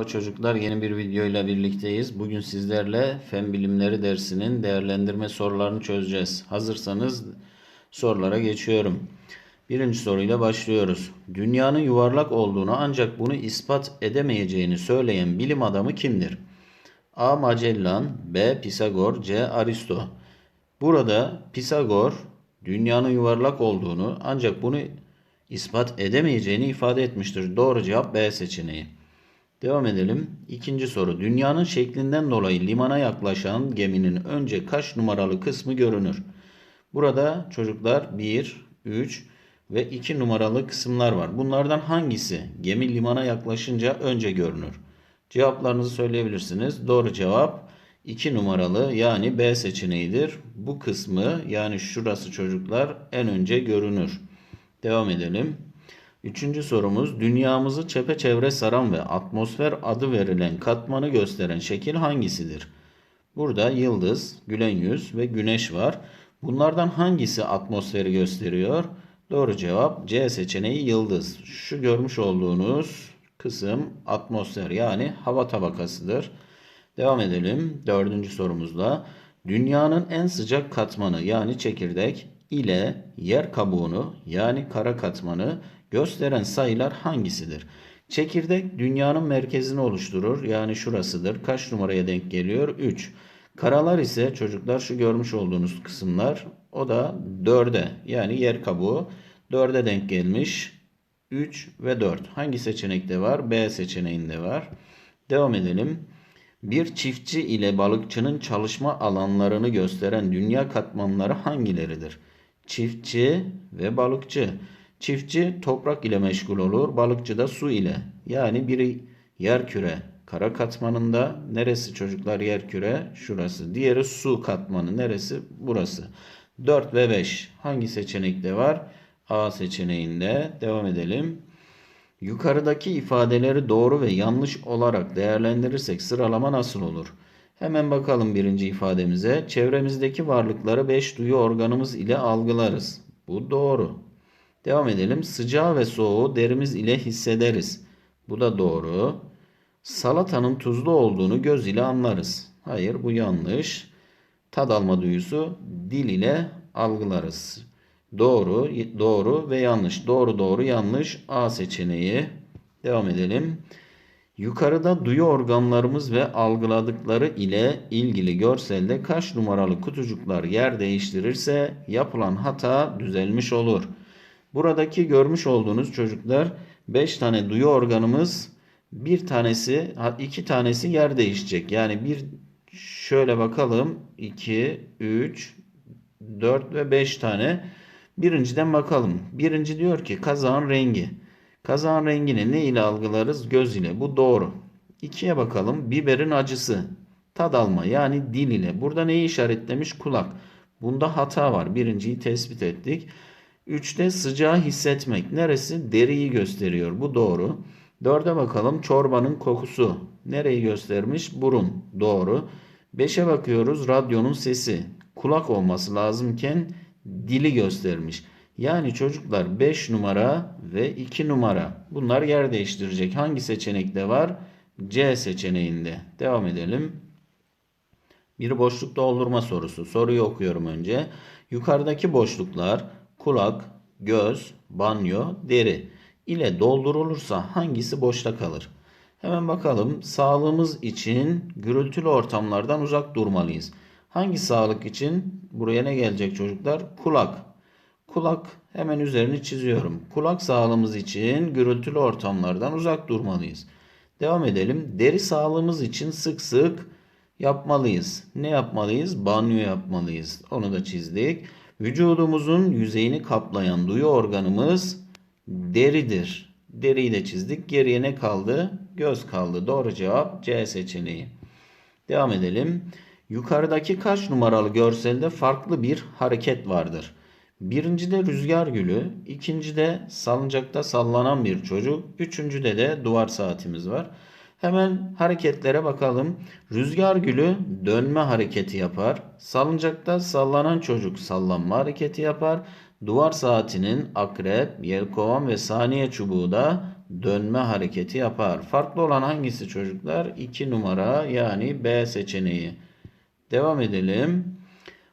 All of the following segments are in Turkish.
Merhaba çocuklar yeni bir videoyla birlikteyiz. Bugün sizlerle fen bilimleri dersinin değerlendirme sorularını çözeceğiz. Hazırsanız sorulara geçiyorum. Birinci soruyla başlıyoruz. Dünyanın yuvarlak olduğunu ancak bunu ispat edemeyeceğini söyleyen bilim adamı kimdir? A. Magellan B. Pisagor C. Aristo Burada Pisagor dünyanın yuvarlak olduğunu ancak bunu ispat edemeyeceğini ifade etmiştir. Doğru cevap B seçeneği. Devam edelim. İkinci soru. Dünyanın şeklinden dolayı limana yaklaşan geminin önce kaç numaralı kısmı görünür? Burada çocuklar 1, 3 ve 2 numaralı kısımlar var. Bunlardan hangisi gemi limana yaklaşınca önce görünür? Cevaplarınızı söyleyebilirsiniz. Doğru cevap 2 numaralı yani B seçeneğidir. Bu kısmı yani şurası çocuklar en önce görünür. Devam edelim. Üçüncü sorumuz dünyamızı çepeçevre saran ve atmosfer adı verilen katmanı gösteren şekil hangisidir? Burada yıldız, gülen yüz ve güneş var. Bunlardan hangisi atmosferi gösteriyor? Doğru cevap C seçeneği yıldız. Şu görmüş olduğunuz kısım atmosfer yani hava tabakasıdır. Devam edelim dördüncü sorumuzla. Dünyanın en sıcak katmanı yani çekirdek ile yer kabuğunu yani kara katmanı gösteren sayılar hangisidir? Çekirdek dünyanın merkezini oluşturur. Yani şurasıdır. Kaç numaraya denk geliyor? 3. Karalar ise çocuklar şu görmüş olduğunuz kısımlar o da 4'e yani yer kabuğu 4'e denk gelmiş. 3 ve 4. Hangi seçenekte var? B seçeneğinde var. Devam edelim. Bir çiftçi ile balıkçının çalışma alanlarını gösteren dünya katmanları hangileridir? Çiftçi ve balıkçı. Çiftçi toprak ile meşgul olur, balıkçı da su ile. Yani biri yer küre kara katmanında, neresi çocuklar yer küre? Şurası. Diğeri su katmanı, neresi? Burası. 4 ve 5 hangi seçenekte var? A seçeneğinde. Devam edelim. Yukarıdaki ifadeleri doğru ve yanlış olarak değerlendirirsek sıralama nasıl olur? Hemen bakalım birinci ifademize. Çevremizdeki varlıkları 5 duyu organımız ile algılarız. Bu doğru. Devam edelim. Sıcağı ve soğuğu derimiz ile hissederiz. Bu da doğru. Salatanın tuzlu olduğunu göz ile anlarız. Hayır bu yanlış. Tad alma duyusu dil ile algılarız. Doğru, doğru ve yanlış. Doğru, doğru, yanlış. A seçeneği. Devam edelim. Yukarıda duyu organlarımız ve algıladıkları ile ilgili görselde kaç numaralı kutucuklar yer değiştirirse yapılan hata düzelmiş olur. Buradaki görmüş olduğunuz çocuklar 5 tane duyu organımız bir tanesi iki tanesi yer değişecek. Yani bir şöyle bakalım 2 3 4 ve 5 tane. Birinciden bakalım. Birinci diyor ki kazağın rengi. Kazağın rengini ne ile algılarız? Göz ile. Bu doğru. İkiye bakalım. Biberin acısı. Tad alma yani dil ile. Burada neyi işaretlemiş? Kulak. Bunda hata var. Birinciyi tespit ettik. Üçte sıcağı hissetmek. Neresi? Deriyi gösteriyor. Bu doğru. Dörde bakalım. Çorbanın kokusu. Nereyi göstermiş? Burun. Doğru. Beşe bakıyoruz. Radyonun sesi. Kulak olması lazımken dili göstermiş. Yani çocuklar 5 numara ve 2 numara. Bunlar yer değiştirecek. Hangi seçenekte var? C seçeneğinde. Devam edelim. Bir boşluk doldurma sorusu. Soruyu okuyorum önce. Yukarıdaki boşluklar kulak, göz, banyo, deri ile doldurulursa hangisi boşta kalır? Hemen bakalım. Sağlığımız için gürültülü ortamlardan uzak durmalıyız. Hangi sağlık için? Buraya ne gelecek çocuklar? Kulak. Kulak hemen üzerini çiziyorum. Kulak sağlığımız için gürültülü ortamlardan uzak durmalıyız. Devam edelim. Deri sağlığımız için sık sık yapmalıyız. Ne yapmalıyız? Banyo yapmalıyız. Onu da çizdik. Vücudumuzun yüzeyini kaplayan duyu organımız deridir. Deriyi de çizdik. Geriye ne kaldı? Göz kaldı. Doğru cevap C seçeneği. Devam edelim. Yukarıdaki kaç numaralı görselde farklı bir hareket vardır? Birincide rüzgar gülü, ikincide salıncakta sallanan bir çocuk, üçüncüde de duvar saatimiz var. Hemen hareketlere bakalım. Rüzgar gülü dönme hareketi yapar. Salıncakta sallanan çocuk sallanma hareketi yapar. Duvar saatinin akrep, yelkovan ve saniye çubuğu da dönme hareketi yapar. Farklı olan hangisi çocuklar? 2 numara yani B seçeneği. Devam edelim.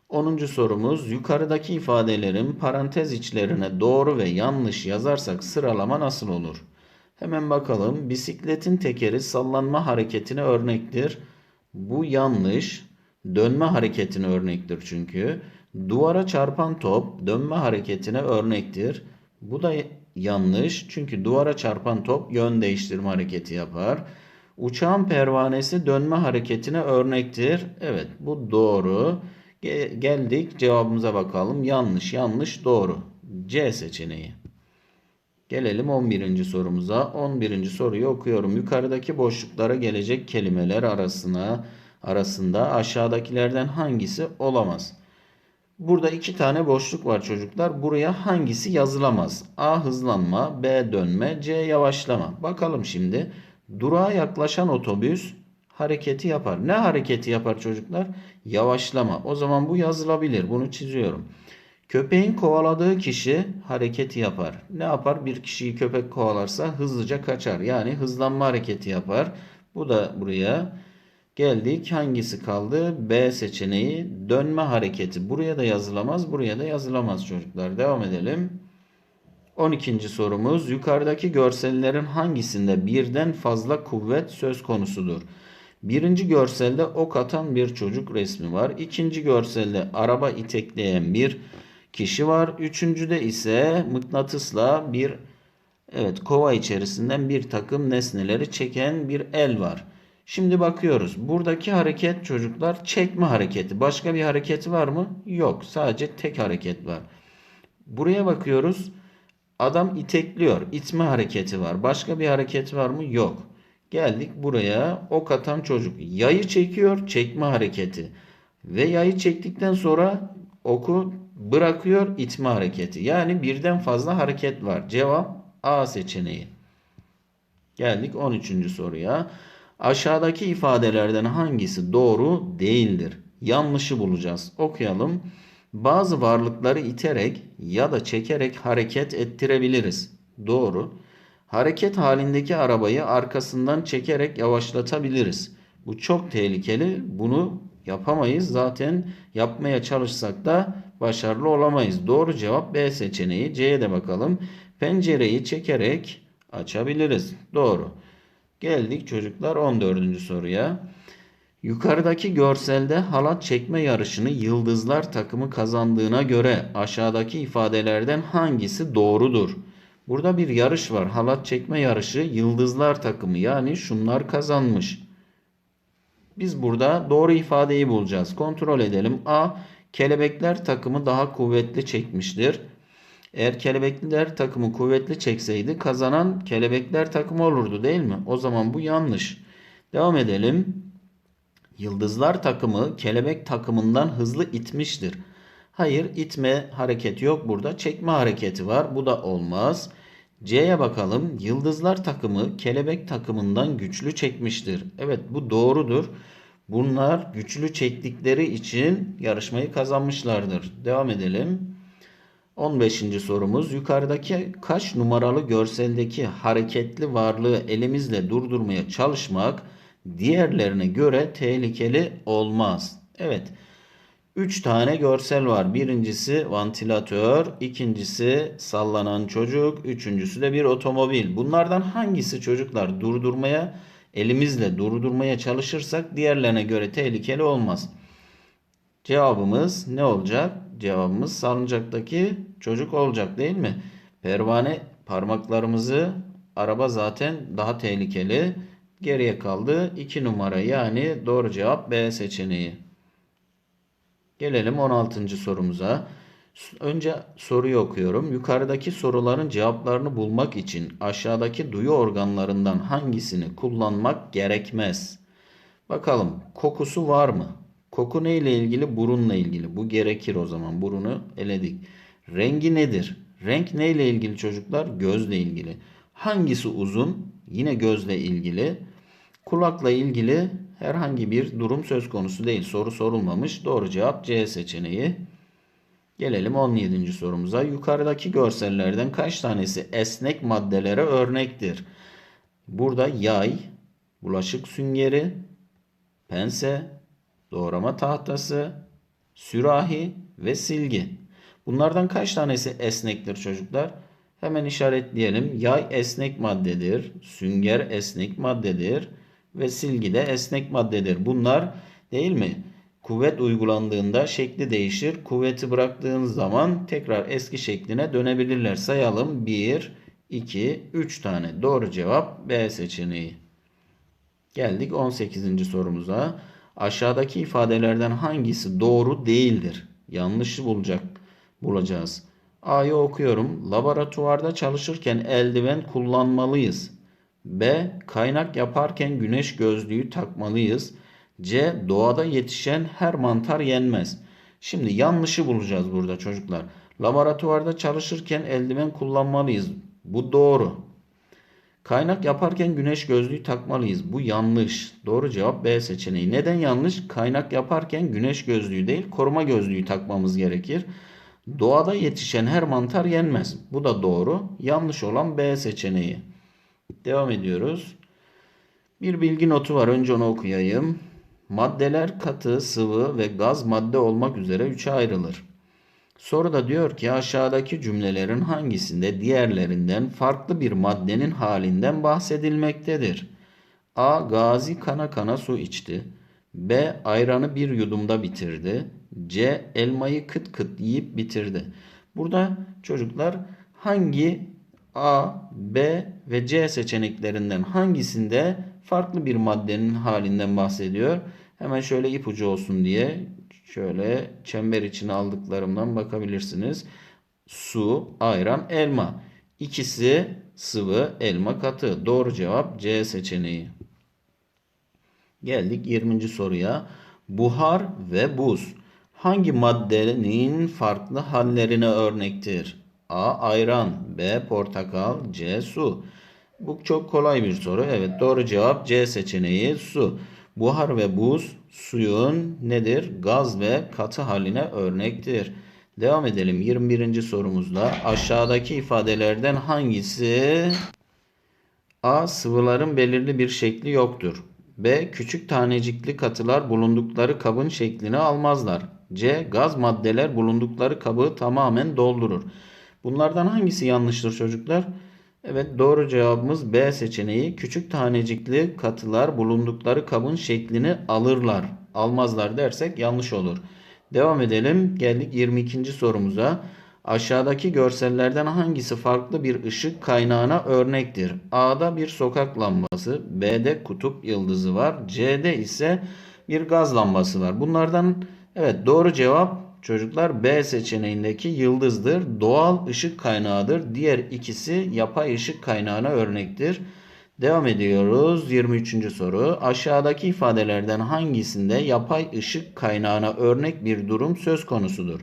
10. sorumuz yukarıdaki ifadelerin parantez içlerine doğru ve yanlış yazarsak sıralama nasıl olur? Hemen bakalım. Bisikletin tekeri sallanma hareketine örnektir. Bu yanlış. Dönme hareketine örnektir çünkü. Duvara çarpan top dönme hareketine örnektir. Bu da yanlış. Çünkü duvara çarpan top yön değiştirme hareketi yapar. Uçağın pervanesi dönme hareketine örnektir. Evet bu doğru. Geldik cevabımıza bakalım. Yanlış, yanlış, doğru. C seçeneği. Gelelim 11. sorumuza. 11. soruyu okuyorum. Yukarıdaki boşluklara gelecek kelimeler arasına arasında aşağıdakilerden hangisi olamaz? Burada iki tane boşluk var çocuklar. Buraya hangisi yazılamaz? A hızlanma, B dönme, C yavaşlama. Bakalım şimdi. Durağa yaklaşan otobüs hareketi yapar. Ne hareketi yapar çocuklar? Yavaşlama. O zaman bu yazılabilir. Bunu çiziyorum. Köpeğin kovaladığı kişi hareketi yapar. Ne yapar? Bir kişiyi köpek kovalarsa hızlıca kaçar. Yani hızlanma hareketi yapar. Bu da buraya geldik. Hangisi kaldı? B seçeneği dönme hareketi. Buraya da yazılamaz. Buraya da yazılamaz çocuklar. Devam edelim. 12. sorumuz yukarıdaki görsellerin hangisinde birden fazla kuvvet söz konusudur? Birinci görselde ok atan bir çocuk resmi var. İkinci görselde araba itekleyen bir kişi var. Üçüncüde ise mıknatısla bir evet kova içerisinden bir takım nesneleri çeken bir el var. Şimdi bakıyoruz. Buradaki hareket çocuklar çekme hareketi. Başka bir hareketi var mı? Yok. Sadece tek hareket var. Buraya bakıyoruz. Adam itekliyor. İtme hareketi var. Başka bir hareket var mı? Yok. Geldik buraya. Ok atan çocuk. Yayı çekiyor. Çekme hareketi. Ve yayı çektikten sonra oku bırakıyor. itme hareketi. Yani birden fazla hareket var. Cevap A seçeneği. Geldik 13. soruya. Aşağıdaki ifadelerden hangisi doğru değildir? Yanlışı bulacağız. Okuyalım. Bazı varlıkları iterek ya da çekerek hareket ettirebiliriz. Doğru. Hareket halindeki arabayı arkasından çekerek yavaşlatabiliriz. Bu çok tehlikeli. Bunu yapamayız. Zaten yapmaya çalışsak da başarılı olamayız. Doğru cevap B seçeneği. C'ye de bakalım. Pencereyi çekerek açabiliriz. Doğru. Geldik çocuklar 14. soruya. Yukarıdaki görselde halat çekme yarışını yıldızlar takımı kazandığına göre aşağıdaki ifadelerden hangisi doğrudur? Burada bir yarış var. Halat çekme yarışı yıldızlar takımı yani şunlar kazanmış. Biz burada doğru ifadeyi bulacağız. Kontrol edelim. A. Kelebekler takımı daha kuvvetli çekmiştir. Eğer kelebekler takımı kuvvetli çekseydi kazanan kelebekler takımı olurdu değil mi? O zaman bu yanlış. Devam edelim. Yıldızlar takımı kelebek takımından hızlı itmiştir. Hayır itme hareketi yok burada. Çekme hareketi var. Bu da olmaz. C'ye bakalım. Yıldızlar takımı kelebek takımından güçlü çekmiştir. Evet bu doğrudur. Bunlar güçlü çektikleri için yarışmayı kazanmışlardır. Devam edelim. 15. sorumuz yukarıdaki kaç numaralı görseldeki hareketli varlığı elimizle durdurmaya çalışmak diğerlerine göre tehlikeli olmaz. Evet. 3 tane görsel var. Birincisi vantilatör, ikincisi sallanan çocuk, üçüncüsü de bir otomobil. Bunlardan hangisi çocuklar durdurmaya elimizle durdurmaya çalışırsak diğerlerine göre tehlikeli olmaz. Cevabımız ne olacak? Cevabımız sarıncaktaki çocuk olacak değil mi? Pervane parmaklarımızı araba zaten daha tehlikeli. Geriye kaldı 2 numara yani doğru cevap B seçeneği. Gelelim 16. sorumuza. Önce soruyu okuyorum. Yukarıdaki soruların cevaplarını bulmak için aşağıdaki duyu organlarından hangisini kullanmak gerekmez? Bakalım kokusu var mı? Koku ne ile ilgili? Burunla ilgili. Bu gerekir o zaman. Burunu eledik. Rengi nedir? Renk ne ile ilgili çocuklar? Gözle ilgili. Hangisi uzun? Yine gözle ilgili. Kulakla ilgili herhangi bir durum söz konusu değil. Soru sorulmamış. Doğru cevap C seçeneği. Gelelim 17. sorumuza. Yukarıdaki görsellerden kaç tanesi esnek maddelere örnektir? Burada yay, bulaşık süngeri, pense, doğrama tahtası, sürahi ve silgi. Bunlardan kaç tanesi esnektir çocuklar? Hemen işaretleyelim. Yay esnek maddedir, sünger esnek maddedir ve silgi de esnek maddedir. Bunlar değil mi? Kuvvet uygulandığında şekli değişir. Kuvveti bıraktığın zaman tekrar eski şekline dönebilirler. Sayalım 1, 2, 3 tane. Doğru cevap B seçeneği. Geldik 18. sorumuza. Aşağıdaki ifadelerden hangisi doğru değildir? Yanlışı bulacak bulacağız. A'yı okuyorum. Laboratuvarda çalışırken eldiven kullanmalıyız. B. Kaynak yaparken güneş gözlüğü takmalıyız. C. Doğada yetişen her mantar yenmez. Şimdi yanlışı bulacağız burada çocuklar. Laboratuvarda çalışırken eldiven kullanmalıyız. Bu doğru. Kaynak yaparken güneş gözlüğü takmalıyız. Bu yanlış. Doğru cevap B seçeneği. Neden yanlış? Kaynak yaparken güneş gözlüğü değil koruma gözlüğü takmamız gerekir. Doğada yetişen her mantar yenmez. Bu da doğru. Yanlış olan B seçeneği. Devam ediyoruz. Bir bilgi notu var. Önce onu okuyayım. Maddeler katı, sıvı ve gaz madde olmak üzere üçe ayrılır. Soruda diyor ki aşağıdaki cümlelerin hangisinde diğerlerinden farklı bir maddenin halinden bahsedilmektedir? A. Gazi kana kana su içti. B. Ayranı bir yudumda bitirdi. C. Elmayı kıt kıt yiyip bitirdi. Burada çocuklar hangi A, B ve C seçeneklerinden hangisinde farklı bir maddenin halinden bahsediyor? Hemen şöyle ipucu olsun diye şöyle çember içine aldıklarımdan bakabilirsiniz. Su, ayran, elma. İkisi sıvı, elma katı. Doğru cevap C seçeneği. Geldik 20. soruya. Buhar ve buz hangi maddenin farklı hallerine örnektir? A. Ayran B. Portakal C. Su Bu çok kolay bir soru. Evet doğru cevap C seçeneği su. Buhar ve buz suyun nedir? Gaz ve katı haline örnektir. Devam edelim 21. sorumuzda. Aşağıdaki ifadelerden hangisi A. Sıvıların belirli bir şekli yoktur. B. Küçük tanecikli katılar bulundukları kabın şeklini almazlar. C. Gaz maddeler bulundukları kabı tamamen doldurur. Bunlardan hangisi yanlıştır çocuklar? Evet doğru cevabımız B seçeneği. Küçük tanecikli katılar bulundukları kabın şeklini alırlar. Almazlar dersek yanlış olur. Devam edelim. Geldik 22. sorumuza. Aşağıdaki görsellerden hangisi farklı bir ışık kaynağına örnektir? A'da bir sokak lambası, B'de kutup yıldızı var, C'de ise bir gaz lambası var. Bunlardan evet doğru cevap çocuklar B seçeneğindeki yıldızdır. Doğal ışık kaynağıdır. Diğer ikisi yapay ışık kaynağına örnektir. Devam ediyoruz. 23. soru. Aşağıdaki ifadelerden hangisinde yapay ışık kaynağına örnek bir durum söz konusudur?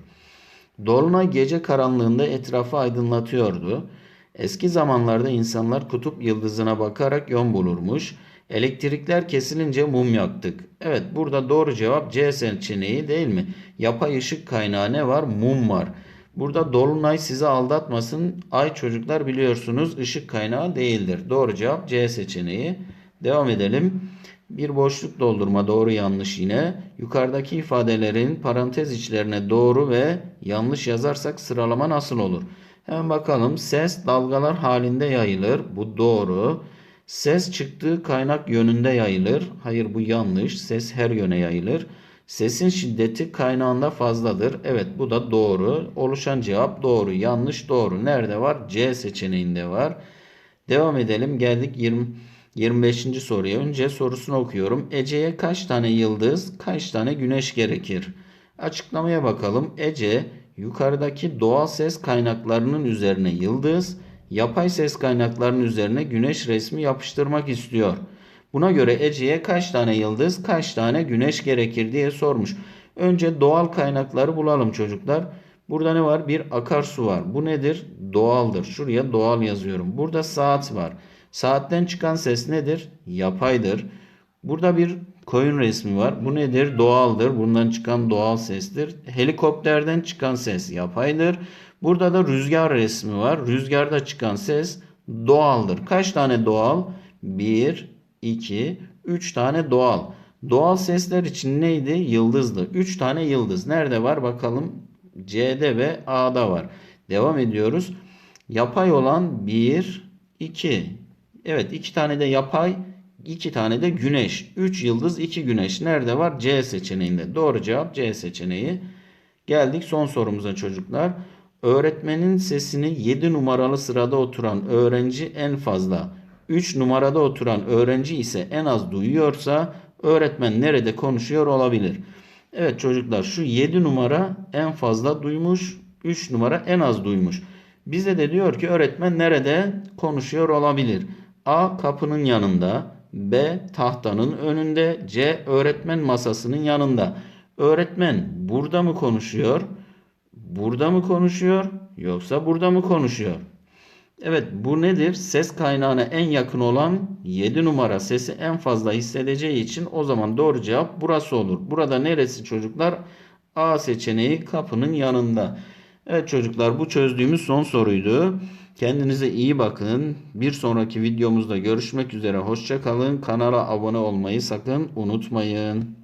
Dolunay gece karanlığında etrafı aydınlatıyordu. Eski zamanlarda insanlar kutup yıldızına bakarak yön bulurmuş. Elektrikler kesilince mum yaktık. Evet burada doğru cevap C seçeneği değil mi? Yapay ışık kaynağı ne var? Mum var. Burada dolunay sizi aldatmasın. Ay çocuklar biliyorsunuz ışık kaynağı değildir. Doğru cevap C seçeneği. Devam edelim. Bir boşluk doldurma doğru yanlış yine. Yukarıdaki ifadelerin parantez içlerine doğru ve yanlış yazarsak sıralama nasıl olur? Hemen bakalım. Ses dalgalar halinde yayılır. Bu doğru. Ses çıktığı kaynak yönünde yayılır. Hayır bu yanlış. Ses her yöne yayılır. Sesin şiddeti kaynağında fazladır. Evet bu da doğru. Oluşan cevap doğru. Yanlış doğru. Nerede var? C seçeneğinde var. Devam edelim. Geldik 20 25. soruya. Önce sorusunu okuyorum. Ece'ye kaç tane yıldız, kaç tane güneş gerekir? Açıklamaya bakalım. Ece yukarıdaki doğal ses kaynaklarının üzerine yıldız, yapay ses kaynaklarının üzerine güneş resmi yapıştırmak istiyor. Buna göre Ece'ye kaç tane yıldız, kaç tane güneş gerekir diye sormuş. Önce doğal kaynakları bulalım çocuklar. Burada ne var? Bir akarsu var. Bu nedir? Doğaldır. Şuraya doğal yazıyorum. Burada saat var. Saatten çıkan ses nedir? Yapaydır. Burada bir koyun resmi var. Bu nedir? Doğaldır. Bundan çıkan doğal sestir. Helikopterden çıkan ses yapaydır. Burada da rüzgar resmi var. Rüzgarda çıkan ses doğaldır. Kaç tane doğal? 1, 2, 3 tane doğal. Doğal sesler için neydi? Yıldızdı. 3 tane yıldız. Nerede var bakalım? C'de ve A'da var. Devam ediyoruz. Yapay olan 1, 2. Evet 2 tane de yapay, 2 tane de güneş. 3 yıldız, 2 güneş. Nerede var? C seçeneğinde. Doğru cevap C seçeneği. Geldik son sorumuza çocuklar. Öğretmenin sesini 7 numaralı sırada oturan öğrenci en fazla, 3 numarada oturan öğrenci ise en az duyuyorsa öğretmen nerede konuşuyor olabilir? Evet çocuklar şu 7 numara en fazla duymuş, 3 numara en az duymuş. Bize de diyor ki öğretmen nerede konuşuyor olabilir? A kapının yanında, B tahtanın önünde, C öğretmen masasının yanında. Öğretmen burada mı konuşuyor? Burada mı konuşuyor yoksa burada mı konuşuyor? Evet bu nedir? Ses kaynağına en yakın olan 7 numara sesi en fazla hissedeceği için o zaman doğru cevap burası olur. Burada neresi çocuklar? A seçeneği kapının yanında. Evet çocuklar bu çözdüğümüz son soruydu. Kendinize iyi bakın. Bir sonraki videomuzda görüşmek üzere. Hoşça kalın. Kanala abone olmayı sakın unutmayın.